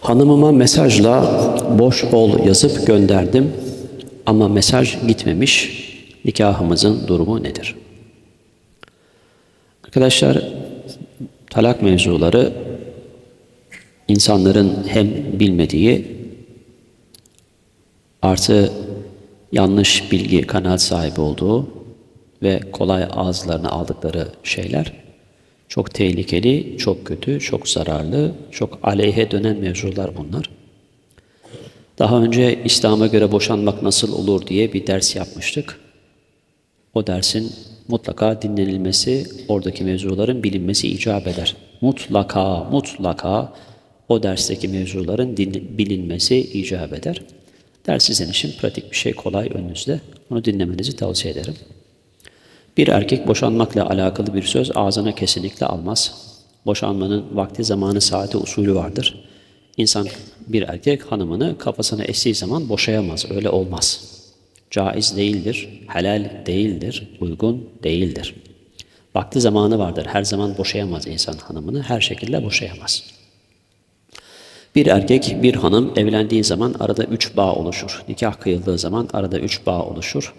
Hanımıma mesajla boş ol yazıp gönderdim ama mesaj gitmemiş. Nikahımızın durumu nedir? Arkadaşlar talak mevzuları insanların hem bilmediği artı yanlış bilgi kanaat sahibi olduğu ve kolay ağızlarına aldıkları şeyler çok tehlikeli, çok kötü, çok zararlı, çok aleyhe dönen mevzular bunlar. Daha önce İslam'a göre boşanmak nasıl olur diye bir ders yapmıştık. O dersin mutlaka dinlenilmesi, oradaki mevzuların bilinmesi icap eder. Mutlaka, mutlaka o dersteki mevzuların bilinmesi icap eder. Ders sizin için pratik bir şey, kolay önünüzde. Onu dinlemenizi tavsiye ederim. Bir erkek boşanmakla alakalı bir söz ağzına kesinlikle almaz. Boşanmanın vakti, zamanı, saati, usulü vardır. İnsan bir erkek hanımını kafasına estiği zaman boşayamaz. Öyle olmaz. Caiz değildir, helal değildir, uygun değildir. Vakti zamanı vardır. Her zaman boşayamaz insan hanımını. Her şekilde boşayamaz. Bir erkek, bir hanım evlendiği zaman arada üç bağ oluşur. Nikah kıyıldığı zaman arada üç bağ oluşur.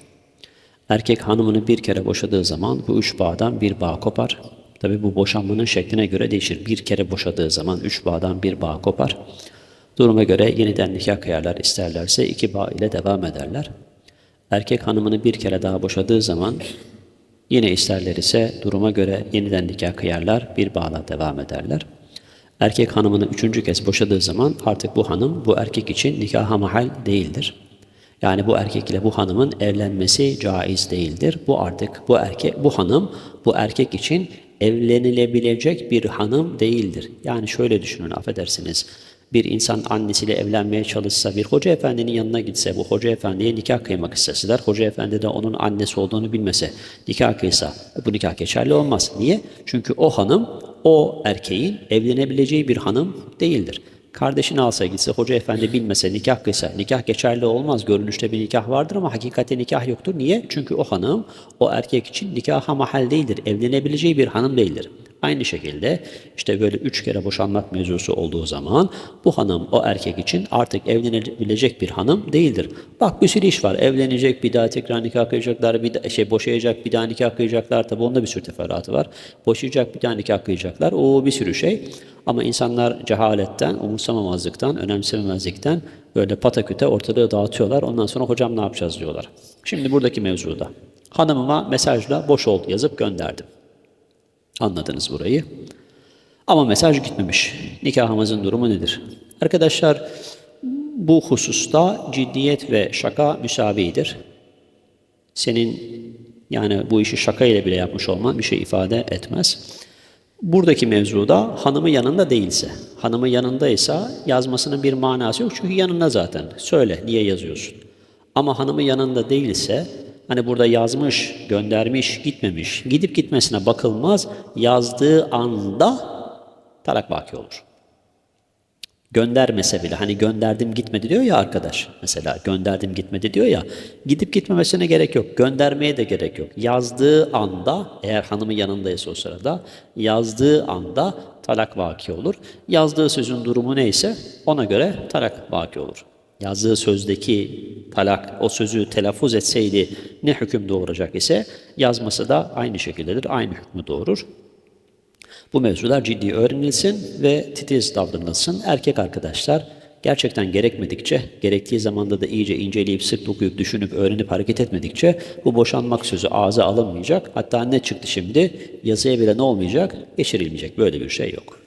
Erkek hanımını bir kere boşadığı zaman bu üç bağdan bir bağ kopar. Tabi bu boşanmanın şekline göre değişir. Bir kere boşadığı zaman üç bağdan bir bağ kopar. Duruma göre yeniden nikah kıyarlar isterlerse iki bağ ile devam ederler. Erkek hanımını bir kere daha boşadığı zaman yine isterler ise duruma göre yeniden nikah kıyarlar, bir bağla devam ederler. Erkek hanımını üçüncü kez boşadığı zaman artık bu hanım bu erkek için nikaha mahal değildir. Yani bu erkek ile bu hanımın evlenmesi caiz değildir. Bu artık bu erkek bu hanım bu erkek için evlenilebilecek bir hanım değildir. Yani şöyle düşünün affedersiniz. Bir insan annesiyle evlenmeye çalışsa, bir hoca efendinin yanına gitse, bu hoca efendiye nikah kıymak isteseler, hoca efendi de onun annesi olduğunu bilmese, nikah kıysa, bu nikah geçerli olmaz. Niye? Çünkü o hanım, o erkeğin evlenebileceği bir hanım değildir. Kardeşini alsa gitse, hoca efendi bilmese, nikah kıysa, nikah geçerli olmaz. Görünüşte bir nikah vardır ama hakikatte nikah yoktur. Niye? Çünkü o hanım, o erkek için nikaha mahal değildir. Evlenebileceği bir hanım değildir. Aynı şekilde işte böyle üç kere boşanmak mevzusu olduğu zaman bu hanım o erkek için artık evlenebilecek bir hanım değildir. Bak bir sürü iş var. Evlenecek, bir daha tekrar nikah kıyacaklar, bir daha, şey boşayacak, bir daha nikah kıyacaklar. Tabi onda bir sürü teferruatı var. Boşayacak, bir daha nikah kıyacaklar. O bir sürü şey. Ama insanlar cehaletten, umursamamazlıktan, önemsememezlikten böyle pataküte ortalığı dağıtıyorlar. Ondan sonra hocam ne yapacağız diyorlar. Şimdi buradaki mevzuda. Hanımıma mesajla boş ol yazıp gönderdim. Anladınız burayı. Ama mesaj gitmemiş. Nikahımızın durumu nedir? Arkadaşlar bu hususta ciddiyet ve şaka müsavidir. Senin yani bu işi şaka ile bile yapmış olman bir şey ifade etmez. Buradaki mevzuda hanımı yanında değilse, hanımı yanındaysa yazmasının bir manası yok çünkü yanında zaten. Söyle niye yazıyorsun? Ama hanımı yanında değilse Hani burada yazmış, göndermiş, gitmemiş. Gidip gitmesine bakılmaz. Yazdığı anda talak vaki olur. Göndermese bile hani gönderdim gitmedi diyor ya arkadaş. Mesela gönderdim gitmedi diyor ya. Gidip gitmemesine gerek yok. Göndermeye de gerek yok. Yazdığı anda eğer hanımı yanındaysa o sırada yazdığı anda talak vaki olur. Yazdığı sözün durumu neyse ona göre talak vaki olur yazdığı sözdeki talak o sözü telaffuz etseydi ne hüküm doğuracak ise yazması da aynı şekildedir, aynı hükmü doğurur. Bu mevzular ciddi öğrenilsin ve titiz davranılsın. Erkek arkadaşlar gerçekten gerekmedikçe, gerektiği zamanda da iyice inceleyip sık okuyup, düşünüp, öğrenip hareket etmedikçe bu boşanmak sözü ağza alınmayacak. Hatta ne çıktı şimdi? Yazıya bile ne olmayacak? Geçirilmeyecek. Böyle bir şey yok.